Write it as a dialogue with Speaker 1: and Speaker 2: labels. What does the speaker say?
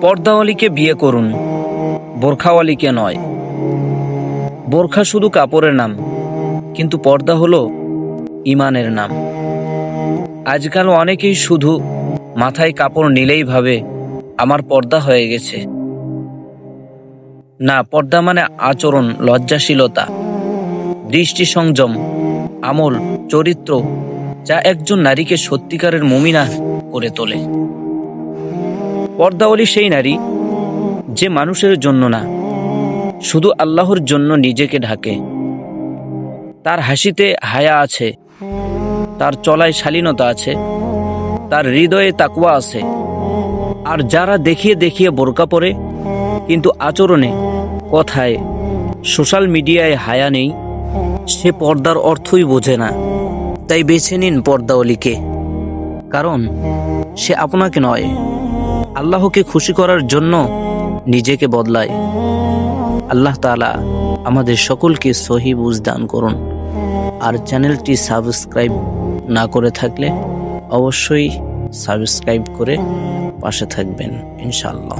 Speaker 1: পর্দাওয়ালিকে বিয়ে করুন, বোরখাওয়ালিকে নয়। বোরখা শুধু কাপড়ের নাম, কিন্তু পর্দা হলো ইমানের নাম। আজকাল অনেকেই শুধু মাথায় কাপড় নিলেই ভাবে, আমার পর্দা হয়ে গেছে। না, পর্দা মানে আচরণ, লজ্জাশীলতা দৃষ্টি সংযম আমল, চরিত্র, যা একজন নারীকে সত্যিকারের মুমিনা করে তোলে। পর্দাওয়ালি সেই নারী যে মানুষের জন্য না, শুধু আল্লাহর জন্য নিজেকে ঢাকে। তার হাসিতে হায়া আছে, তার চলায় শালীনতা আছে, তার হৃদয়ে তাকুয়া আছে। আর যারা দেখিয়ে দেখিয়ে বোরকা পরে, কিন্তু আচরণে, কথায়, সোশ্যাল মিডিয়ায় হায়া নেই, সে পর্দার অর্থই বোঝে না। তাই বেছে নিন পর্দাওয়ালিকে। কারণ সে আপনাকে নয়। আল্লাহকে খুশি করার জন্য নিজেকে বদলায়। আল্লাহ তালা আমাদের সকলকে সহি বুঝ দান করুন। আর চ্যানেলটি সাবস্ক্রাইব না করে থাকলে অবশ্যই সাবস্ক্রাইব করে পাশে থাকবেন, ইনশাআল্লাহ।